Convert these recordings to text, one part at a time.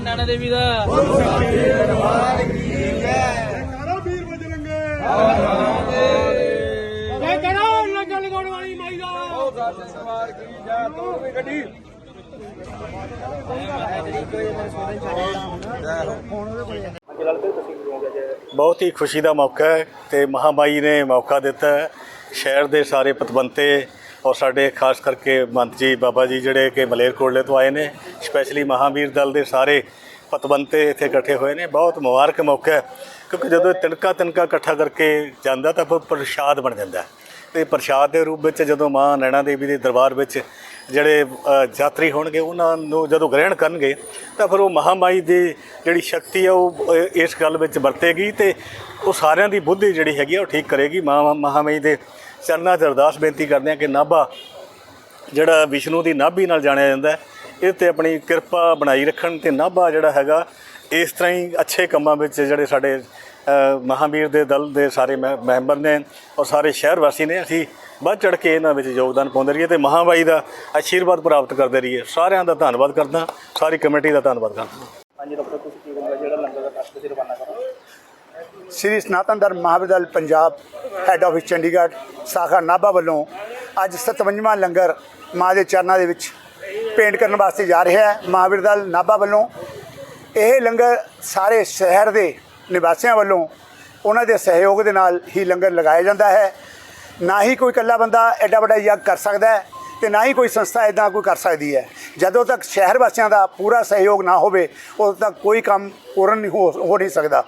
ਨੈਣਾ ਦੇਵੀ ਦਾ। ਕਰੋ ਵੀਰ ਬਜਰੰਗੇ ਜੈ ਕਰੋ ਲੰਗਰ ਲਗਾਉਣ ਵਾਲੀ ਮਾਈ ਦਾ। ਬਹੁਤ ਹੀ ਖੁਸ਼ੀ ਦਾ ਮੌਕਾ ਹੈ ਤੇ ਮਹਾਮਾਈ ਨੇ ਮੌਕਾ ਦਿੱਤਾ ਹੈ। ਸ਼ਹਿਰ ਦੇ ਸਾਰੇ ਪਤਵੰਤੇ ਔਰ ਸਾਡੇ ਖਾਸ ਕਰਕੇ ਮੰਤ ਜੀ, ਬਾਬਾ ਜੀ ਜਿਹੜੇ ਕਿ ਮਲੇਰਕੋਟਲੇ ਤੋਂ ਆਏ ਨੇ ਸਪੈਸ਼ਲੀ ਮਹਾਵੀਰ ਦਲ ਦੇ ਸਾਰੇ ਪਤਵੰਤੇ ਇੱਥੇ ਇਕੱਠੇ ਹੋਏ ਨੇ। ਬਹੁਤ ਮੁਬਾਰਕ ਮੌਕਾ ਹੈ, ਕਿਉਂਕਿ ਜਦੋਂ ਇਹ ਤਿਣਕਾ ਤਿਣਕਾ ਇਕੱਠਾ ਕਰਕੇ ਜਾਂਦਾ ਤਾਂ ਫਿਰ ਪ੍ਰਸ਼ਾਦ ਬਣ ਜਾਂਦਾ ਹੈ। ਤੇ ਪ੍ਰਸ਼ਾਦ ਦੇ ਰੂਪ ਵਿੱਚ ਜਦੋਂ ਮਾਂ ਨੈਣਾ ਦੇਵੀ ਦੇ ਦਰਬਾਰ ਵਿੱਚ ਜਿਹੜੇ ਯਾਤਰੀ ਹੋਣਗੇ, ਉਹਨਾਂ ਨੂੰ ਜਦੋਂ ਗ੍ਰਹਿਣ ਕਰਨਗੇ, ਤਾਂ ਫਿਰ ਉਹ ਮਹਾਮਾਈ ਦੀ ਜਿਹੜੀ ਸ਼ਕਤੀ ਆ, ਉਹ ਇਸ ਗੱਲ ਵਿੱਚ ਵਰਤੇਗੀ ਤੇ ਉਹ ਸਾਰਿਆਂ ਦੀ ਬੁੱਧੀ ਜਿਹੜੀ ਹੈਗੀ ਆ, ਉਹ ਠੀਕ ਕਰੇਗੀ। ਮਾਂ ਮਹਾਮਾਈ ਦੇ ਚਰਨਾਂ 'ਚ ਅਰਦਾਸ ਬੇਨਤੀ ਕਰਦੇ ਹਾਂ ਕਿ ਨਾਭਾ ਜਿਹੜਾ ਵਿਸ਼ਨੂੰ ਦੀ ਨਾਭੀ ਨਾਲ ਜਾਣਿਆ ਜਾਂਦਾ ਹੈ ਇਹ ਤੇ ਆਪਣੀ ਕਿਰਪਾ ਬਣਾਈ ਰੱਖਣ ਤੇ ਨਾਭਾ ਜਿਹੜਾ ਹੈਗਾ ਇਸ ਤਰ੍ਹਾਂ ਹੀ ਅੱਛੇ ਕੰਮਾਂ ਵਿੱਚ ਜਿਹੜੇ ਸਾਡੇ ਅ, ਮਹਾਵੀਰ ਦੇ ਦਲ ਦੇ ਸਾਰੇ ਮੈ- ਮੈਂਬਰ ਨੇ ਔਰ ਸਾਰੇ ਸ਼ਹਿਰ ਵਾਸੀ ਨੇ ਅਸੀਂ ਵੱਧ ਚੜ ਕੇ ਇਹਨਾਂ ਵਿੱਚ ਯੋਗਦਾਨ ਪਾਉਂਦੇ ਰਹੀਏ ਤੇ ਮਹਾਬਾਈ ਦਾ ਆਸ਼ੀਰਵਾਦ ਪ੍ਰਾਪਤ ਕਰਦੇ ਰਹੀਏ। ਸਾਰਿਆਂ ਦਾ ਧੰਨਵਾਦ ਕਰਦਾ ਸਾਰੀ ਕਮੇਟੀ ਦਾ ਧੰਨਵਾਦ ਕਰਦਾ। ਸ੍ਰੀ ਸ਼੍ਰੀ ਸਨਾਤਨ ਧਰਮ ਮਹਾਵਿਦਿਆਲ ਪੰਜਾਬ ਹੈੱਡ ਆਫਿਸ ਚੰਡੀਗੜ੍ਹ, ਸਾਖਾ ਨਾਭਾ ਵੱਲੋਂ ਅੱਜ 57ਵਾਂ ਲੰਗਰ ਮਾਂ ਦੇ ਚਰਨਾਂ ਦੇ ਵਿੱਚ ਪੇਂਟ ਕਰਨ ਵਾਸਤੇ ਜਾ ਰਿਹਾ ਹੈ। ਮਹਾਵਿਦਿਆਲ ਨਾਭਾ ਵੱਲੋਂ ਇਹ ਲੰਗਰ ਸਾਰੇ ਸ਼ਹਿਰ ਦੇ ਨਿਵਾਸੀਆਂ ਵੱਲੋਂ ਉਹਨਾਂ ਦੇ ਸਹਿਯੋਗ ਦੇ ਨਾਲ ਹੀ ਲੰਗਰ ਲਗਾਇਆ ਜਾਂਦਾ ਹੈ। ਨਾ ਹੀ ਕੋਈ ਇਕੱਲਾ ਬੰਦਾ ਐਡਾ ਵੱਡਾ ਯੱਗ ਕਰ ਸਕਦਾ ਹੈ ਤੇ ਨਾ ਹੀ ਕੋਈ ਸੰਸਥਾ ਇਦਾਂ ਕੋਈ ਕਰ ਸਕਦੀ ਹੈ। ਜਦੋਂ ਤੱਕ ਸ਼ਹਿਰ ਵਾਸੀਆਂ ਦਾ ਪੂਰਾ ਸਹਿਯੋਗ ਨਾ ਹੋਵੇ, ਉਦੋਂ ਤੱਕ ਕੋਈ ਕੰਮ ਪੂਰਨ ਨਹੀਂ ਹੋ ਹੋ ਨਹੀਂ ਸਕਦਾ।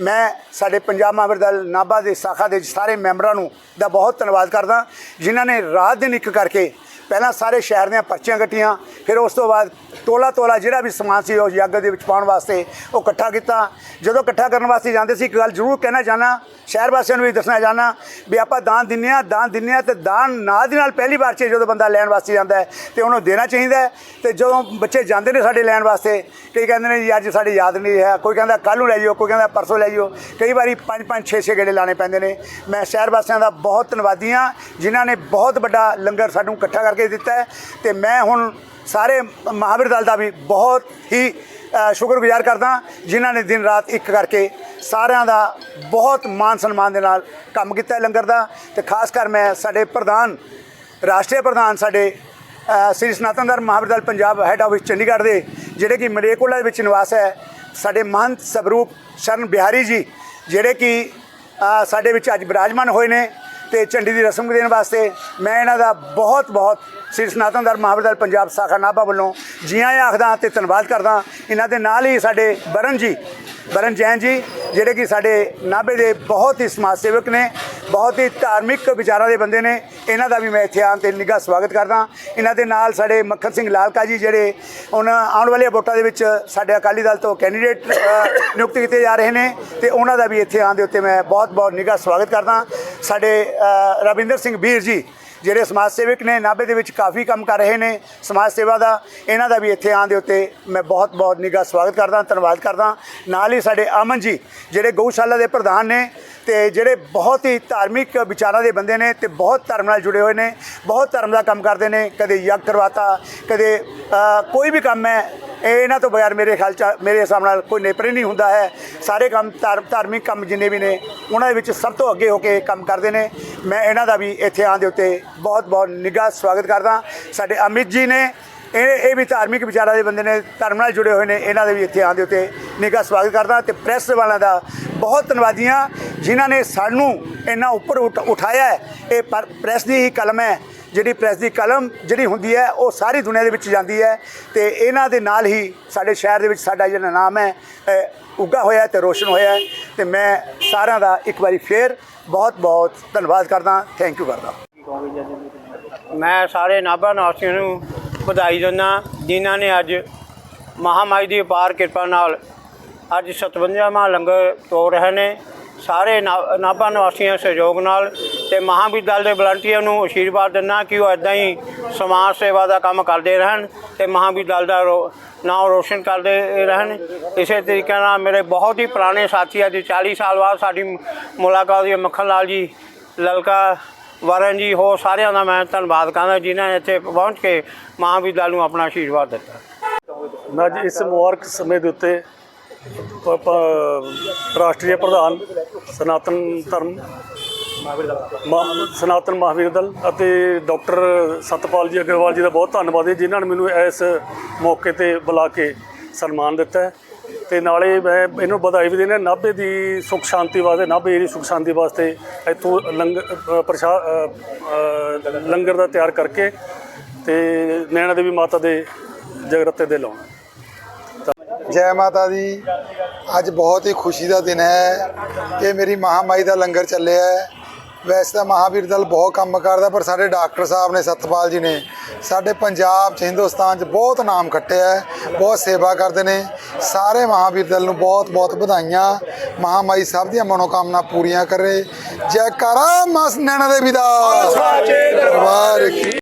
ਮੈਂ ਸਾਡੇ ਪੰਜਾਬ ਮਹਾਂਵੀਰ ਦਲ ਨਾਭਾ ਦੇ ਸਾਖਾ ਦੇ ਸਾਰੇ ਮੈਂਬਰਾਂ ਨੂੰ ਦਾ ਬਹੁਤ ਧੰਨਵਾਦ ਕਰਦਾ। ਜਿਨ੍ਹਾਂ ਨੇ ਰਾਤ ਦਿਨ ਇੱਕ ਕਰਕੇ ਪਹਿਲਾਂ ਸਾਰੇ ਸ਼ਹਿਰ ਦੀਆਂ ਪਰਚੀਆਂ ਕੱਟੀਆਂ, ਫਿਰ ਉਸ ਤੋਂ ਬਾਅਦ ਤੋਲਾ ਤੋਲਾ ਜਿਹੜਾ ਵੀ ਸਮਾਨ ਸੀ ਉਹ ਯੱਗ ਦੇ ਵਿੱਚ ਪਾਉਣ ਵਾਸਤੇ ਉਹ ਇਕੱਠਾ ਕੀਤਾ। ਜਦੋਂ ਇਕੱਠਾ ਕਰਨ ਵਾਸਤੇ ਜਾਂਦੇ ਸੀ, ਇੱਕ ਗੱਲ ਜ਼ਰੂਰ ਕਹਿਣਾ ਚਾਹਨਾ ਸ਼ਹਿਰ ਵਾਸੀਆਂ ਨੂੰ ਵੀ ਦੱਸਣਾ ਚਾਹਨਾ ਵੀ ਆਪਾਂ ਦਾਨ ਦਿੰਨੇ ਆ, ਦਾਨ ਦਿੰਨੇ ਆ ਤੇ ਦਾਨ ਨਾ ਦੀ ਨਾਲ ਪਹਿਲੀ ਵਾਰ 'ਚ ਜਦੋਂ ਬੰਦਾ ਲੈਣ ਵਾਸਤੇ ਜਾਂਦਾ ਹੈ ਤੇ ਉਹਨੂੰ ਦੇਣਾ ਚਾਹੀਦਾ ਹੈ ਤੇ ਜਦੋਂ ਬੱਚੇ ਜਾਂਦੇ ਨੇ ਸਾਡੇ ਲੈਣ ਵਾਸਤੇ, ਕਈ ਕਹਿੰਦੇ ਨੇ ਜੀ ਅੱਜ ਸਾਡੀ ਯਾਦ ਨਹੀਂ ਹੈ, ਕੋਈ ਕਹਿੰਦਾ ਕੱਲ੍ਹ ਨੂੰ ਲੈ ਜਿਓ ਕੋਈ ਕਹਿੰਦਾ ਪਰਸੋਂ ਲੈ ਜਿਓ। ਕਈ ਵਾਰੀ ਪੰਜ ਪੰਜ 6 6 ਗੇੜੇ ਲਾਣੇ ਪੈਂਦੇ ਨੇ। ਮੈਂ ਸ਼ਹਿਰ ਵਾਸੀਆਂ ਦਾ ਬਹੁਤ ਧੰਨਵਾਦੀ ਹਾਂ ਜਿਨ੍ਹਾਂ ਨੇ ਬਹੁਤ ਵੱਡਾ ਲੰਗਰ ਸਾਨੂੰ ਇਕੱਠਾ ਕਰਕੇ ਦਿੱਤਾ ਹੈ। ਤੇ ਮੈਂ ਹੁਣ ਸਾਰੇ ਮਹਾਵੀਰ ਦਲ ਦਾ ਵੀ ਬਹੁਤ ਹੀ ਸ਼ੁਕਰਗੁਜ਼ਾਰ ਕਰਦਾ, ਜਿਨ੍ਹਾਂ ਨੇ ਦਿਨ ਰਾਤ ਇੱਕ ਕਰਕੇ ਸਾਰਿਆਂ ਦਾ ਬਹੁਤ ਮਾਨ ਸਨਮਾਨ ਦੇ ਨਾਲ ਕੰਮ ਕੀਤਾ ਲੰਗਰ ਦਾ। ਤੇ ਖਾਸ ਕਰ ਮੈਂ ਸਾਡੇ ਪ੍ਰਧਾਨ, ਰਾਸ਼ਟਰੀ ਪ੍ਰਧਾਨ ਸਾਡੇ ਸ੍ਰੀ ਸਨਾਤਨ ਧਰਮ ਮਹਾਵੀਰ ਪੰਜਾਬ ਹੈੱਡ ਆਫਿਸ ਚੰਡੀਗੜ੍ਹ ਦੇ, ਜਿਹੜੇ ਕਿ ਮਲੇਰਕੋਟਲਾ ਦੇ ਵਿੱਚ ਨਿਵਾਸ ਹੈ ਸਾਡੇ ਮਹੰਤ ਸਵਰੂਪ ਸ਼ਰਨ ਬਿਹਾਰੀ ਜੀ, ਜਿਹੜੇ ਕਿ ਸਾਡੇ ਵਿੱਚ ਅੱਜ ਬਿਰਾਜਮਾਨ ਹੋਏ ਨੇ ਤੇ ਝੰਡੀ ਦੀ ਰਸਮ ਦੇਣ ਵਾਸਤੇ ਮੈਂ ਇਹਨਾਂ ਦਾ ਬਹੁਤ ਬਹੁਤ ਸ੍ਰੀ ਸਨਾਤਨ ਧਰਮ ਮਹਾਵੀਰ ਪੰਜਾਬ ਸਾਖਾ ਨਾਭਾ ਵੱਲੋਂ ਜੀਆਂ ਆਖਦਾ ਤੇ ਧੰਨਵਾਦ ਕਰਦਾ। ਇਹਨਾਂ ਦੇ ਨਾਲ ਹੀ ਸਾਡੇ ਬਰਨ ਜੀ, ਬਰਨ ਜੈਨ ਜੀ, ਜਿਹੜੇ ਕਿ ਸਾਡੇ ਨਾਭੇ ਦੇ ਬਹੁਤ ਹੀ ਸਮਾਜ ਸੇਵਕ ਨੇ। ਬਹੁਤ ਹੀ ਧਾਰਮਿਕ ਵਿਚਾਰਾਂ ਦੇ ਬੰਦੇ ਨੇ। ਇਹਨਾਂ ਦਾ ਵੀ ਮੈਂ ਇੱਥੇ ਆਉਣ ਤੇ ਨਿੱਘਾ ਸਵਾਗਤ ਕਰਦਾ। ਇਹਨਾਂ ਦੇ ਨਾਲ ਸਾਡੇ ਮੱਖਣ ਸਿੰਘ ਲਾਲਕਾ ਜੀ ਜਿਹੜੇ ਉਹਨਾਂ ਆਉਣ ਵਾਲੀਆਂ ਵੋਟਾਂ ਦੇ ਵਿੱਚ ਸਾਡੇ ਅਕਾਲੀ ਦਲ ਤੋਂ ਕੈਂਡੀਡੇਟ ਨਿਯੁਕਤ ਕੀਤੇ ਜਾ ਰਹੇ ਨੇ ਤੇ ਉਹਨਾਂ ਦਾ ਵੀ ਇੱਥੇ ਆਉਣ ਦੇ ਉੱਤੇ ਮੈਂ ਬਹੁਤ ਬਹੁਤ ਨਿੱਘਾ ਸਵਾਗਤ ਕਰਦਾ। ਸਾਡੇ ਰਵਿੰਦਰ ਸਿੰਘ ਵੀਰ ਜੀ ਜਿਹੜੇ ਸਮਾਜ ਸੇਵਕ ਨੇ, ਨਾਭੇ ਦੇ ਵਿੱਚ ਕਾਫੀ ਕੰਮ ਕਰ ਰਹੇ ਨੇ ਸਮਾਜ ਸੇਵਾ ਦਾ, ਇਹਨਾਂ ਦਾ ਵੀ ਇੱਥੇ ਆਉਣ ਦੇ ਉੱਤੇ ਮੈਂ ਬਹੁਤ ਬਹੁਤ ਨਿੱਘਾ ਸਵਾਗਤ ਕਰਦਾ, ਧੰਨਵਾਦ ਕਰਦਾ। ਨਾਲ ਹੀ ਸਾਡੇ ਅਮਨ ਜੀ, ਜਿਹੜੇ ਗਊਸ਼ਾਲਾ ਦੇ ਪ੍ਰਧਾਨ ਨੇ ਤੇ ਜਿਹੜੇ ਬਹੁਤ ਹੀ ਧਾਰਮਿਕ ਵਿਚਾਰਾਂ ਦੇ ਬੰਦੇ ਨੇ ਤੇ ਬਹੁਤ ਧਰਮ ਨਾਲ ਜੁੜੇ ਹੋਏ ਨੇ, ਬਹੁਤ ਧਰਮ ਦਾ ਕੰਮ ਕਰਦੇ ਨੇ, ਕਦੇ ਯੱਗ ਕਰਵਾਤਾ, ਕਦੇ ਕੋਈ ਵੀ ਕੰਮ ਹੈ ਇਹਨਾਂ ਤੋਂ ਬਗੈਰ ਮੇਰੇ ਖਿਆਲ ਚ ਮੇਰੇ ਹਿਸਾਬ ਨਾਲ ਕੋਈ ਨੇਪਰੇ ਨਹੀਂ ਹੁੰਦਾ ਹੈ। ਸਾਰੇ ਕੰਮ ਧਾਰ- ਧਾਰਮਿਕ ਕੰਮ ਜਿੰਨੇ ਵੀ ਨੇ, ਉਹਨਾਂ ਦੇ ਵਿੱਚ ਸਭ ਤੋਂ ਅੱਗੇ ਹੋ ਕੇ ਕੰਮ ਕਰਦੇ ਨੇ। ਮੈਂ ਇਹਨਾਂ ਦਾ ਵੀ ਇੱਥੇ ਆਉਣ ਦੇ ਉੱਤੇ ਬਹੁਤ ਬਹੁਤ ਨਿੱਘਾ ਸਵਾਗਤ ਕਰਦਾ ਸਾਡੇ ਅਮਿਤ ਜੀ ਨੇ, ਇਹ ਇਹ ਵੀ ਧਾਰਮਿਕ ਵਿਚਾਰਾਂ ਦੇ ਬੰਦੇ ਨੇ, ਧਰਮ ਨਾਲ ਜੁੜੇ ਹੋਏ ਨੇ, ਇਹਨਾਂ ਦੇ ਵੀ ਇੱਥੇ ਆਉਣ ਦੇ ਉੱਤੇ ਨਿੱਘਾ ਸਵਾਗਤ ਕਰਦਾ ਤੇ ਪ੍ਰੈਸ ਵਾਲਿਆਂ ਦਾ ਬਹੁਤ ਧੰਨਵਾਦੀ ਹਾਂ, ਜਿਨ੍ਹਾਂ ਨੇ ਸਾਨੂੰ ਇੰਨਾ ਉੱਪਰ ਉਠ- ਉਠਾਇਆ ਹੈ। ਇਹ ਪਰ- ਪ੍ਰੈਸ ਦੀ ਹੀ ਕਲਮ ਹੈ। ਜਿਹੜੀ ਪ੍ਰੈਸ ਦੀ ਕਲਮ ਜਿਹੜੀ ਹੁੰਦੀ ਹੈ ਉਹ ਸਾਰੀ ਦੁਨੀਆ ਦੇ ਵਿੱਚ ਜਾਂਦੀ ਹੈ ਤੇ ਇਹਨਾਂ ਦੇ ਨਾਲ ਹੀ ਸਾਡੇ ਸ਼ਹਿਰ ਦੇ ਵਿੱਚ ਸਾਡਾ ਜਿਹੜਾ ਨਾਮ ਹੈ ਅ, ਉੱਗਾ ਹੋਇਆ ਹੈ ਤੇ ਰੋਸ਼ਨ ਹੋਇਆ ਹੈ ਤੇ ਮੈਂ ਸਾਰਿਆਂ ਦਾ ਇੱਕ ਵਾਰੀ ਫੇਰ ਬਹੁਤ ਬਹੁਤ ਧੰਨਵਾਦ ਕਰਦਾ ਥੈਂਕ ਯੂ ਕਰਦਾ। ਮੈਂ ਸਾਰੇ ਨਾਭਾ ਨਿਵਾਸੀਆਂ ਨੂੰ ਵਧਾਈ ਦਿੰਦਾ ਜਿਨ੍ਹਾਂ ਨੇ ਅੱਜ ਮਹਾਮਾਈ ਦੀ ਅਪਾਰ ਕਿਰਪਾ ਨਾਲ ਅੱਜ 57ਵਾਂ ਲੰਗਰ ਤੋੜ ਰਹੇ ਨੇ। ਸਾਰੇ ਨਾ- ਨਾਭਾ ਨਿਵਾਸੀਆਂ ਸਹਿਯੋਗ ਨਾਲ ਤੇ ਮਹਾਵੀਰ ਦਲ ਦੇ ਵਲੰਟੀਅਰ ਨੂੰ ਆਸ਼ੀਰਵਾਦ ਦਿੰਦਾ ਕਿ ਉਹ ਇਦਾਂ ਹੀ ਸਮਾਜ ਸੇਵਾ ਦਾ ਕੰਮ ਕਰਦੇ ਰਹਿਣ ਤੇ ਮਹਾਵੀਰ ਦਾ ਰੋ- ਨਾਮ ਰੋਸ਼ਨ ਕਰਦੇ ਰਹਿਣ ਇਸੇ ਤਰੀਕੇ ਨਾਲ ਮੇਰੇ ਬਹੁਤ ਹੀ ਪੁਰਾਣੇ ਸਾਥੀ ਅੱਜ 40 ਸਾਲ ਬਾਅਦ ਸਾਡੀ ਮੁਲਾਕਾਤ ਹੋਈ ਹੈ। ਮੱਖਣ ਲਾਲ ਜੀ, ਲਲਕਾ ਵਰਨ ਜੀ ਹੋ ਸਾਰਿਆਂ ਦਾ ਮੈਂ ਧੰਨਵਾਦ ਕਰਦਾ ਜਿਨ੍ਹਾਂ ਨੇ ਇੱਥੇ ਪਹੁੰਚ ਕੇ ਮਹਾਵੀਰ ਨੂੰ ਆਪਣਾ ਆਸ਼ੀਰਵਾਦ ਦਿੱਤਾ ਮੈਂ ਅੱਜ ਇਸ ਮੁਬਾਰਕ ਸਮੇਂ ਦੇ ਉੱਤੇ ਰਾਸ਼ਟਰੀ ਪ੍ਰਧਾਨ ਸਨਾਤਨ ਧਰਮ ਮਹਾ- ਸਨਾਤਨ ਮਹਾਵੀਰ ਦਲ ਅਤੇ ਡਾਕਟਰ ਸਤਪਾਲ ਜੀ ਅਗਰਵਾਲ ਜੀ ਦਾ ਬਹੁਤ ਧੰਨਵਾਦ ਹੈ ਜਿਨ੍ਹਾਂ ਨੇ ਮੈਨੂੰ ਇਸ ਮੌਕੇ ਤੇ ਬੁਲਾ ਕੇ ਸਨਮਾਨ ਦਿੱਤਾ ਹੈ। ਤੇ ਨਾਲੇ ਮੈਂ ਇਹਨੂੰ ਵਧਾਈ ਵੀ ਦੇਣਾ ਨਾਭੇ ਦੀ ਸੁਖ ਸ਼ਾਂਤੀ ਵਾਸਤੇ ਨਾਭੇ ਦੀ ਸੁਖ ਸ਼ਾਂਤੀ ਵਾਸਤੇ ਇੱਥੋਂ ਲੰਗਰ ਪ੍ਰਸ਼ਾ ਅ, ਅ, ਲੰਗਰ ਦਾ ਤਿਆਰ ਕਰਕੇ ਤੇ ਨੈਣਾ ਦੇਵੀ ਮਾਤਾ ਦੇ ਜਗਰਤੇ ਦੇ ਲਾਉਣਾ। ਜੈ ਮਾਤਾ ਦੀ। ਅੱਜ ਬਹੁਤ ਹੀ ਖੁਸ਼ੀ ਦਾ ਦਿਨ ਹੈ। ਕਿ ਮੇਰੀ ਮਹਾਮਾਈ ਦਾ ਲੰਗਰ ਚੱਲਿਆ ਹੈ। ਵੈਸੇ ਤਾਂ ਮਹਾਵੀਰ ਦਲ ਬਹੁਤ ਕੰਮ ਕਰਦਾ ਪਰ ਸਾਡੇ ਡਾਕਟਰ ਸਾਹਿਬ ਨੇ ਸਤਪਾਲ ਜੀ ਨੇ ਸਾਡੇ ਪੰਜਾਬ 'ਚ ਹਿੰਦੁਸਤਾਨ 'ਚ ਬਹੁਤ ਨਾਮ ਖੱਟਿਆ ਹੈ ਬਹੁਤ ਸੇਵਾ ਕਰਦੇ ਨੇ। ਸਾਰੇ ਮਹਾਵੀਰ ਦਲ ਨੂੰ ਬਹੁਤ ਬਹੁਤ ਵਧਾਈਆਂ। ਮਹਾਮਾਈ ਸਭ ਦੀਆਂ ਮਨੋਕਾਮਨਾ ਪੂਰੀਆਂ ਕਰੇ। ਜੈਕਾਰਾ ਮਸ ਨੈਣਾ ਦੇਵੀ ਦਾ। ਵਾਹਿਗੁਰੂ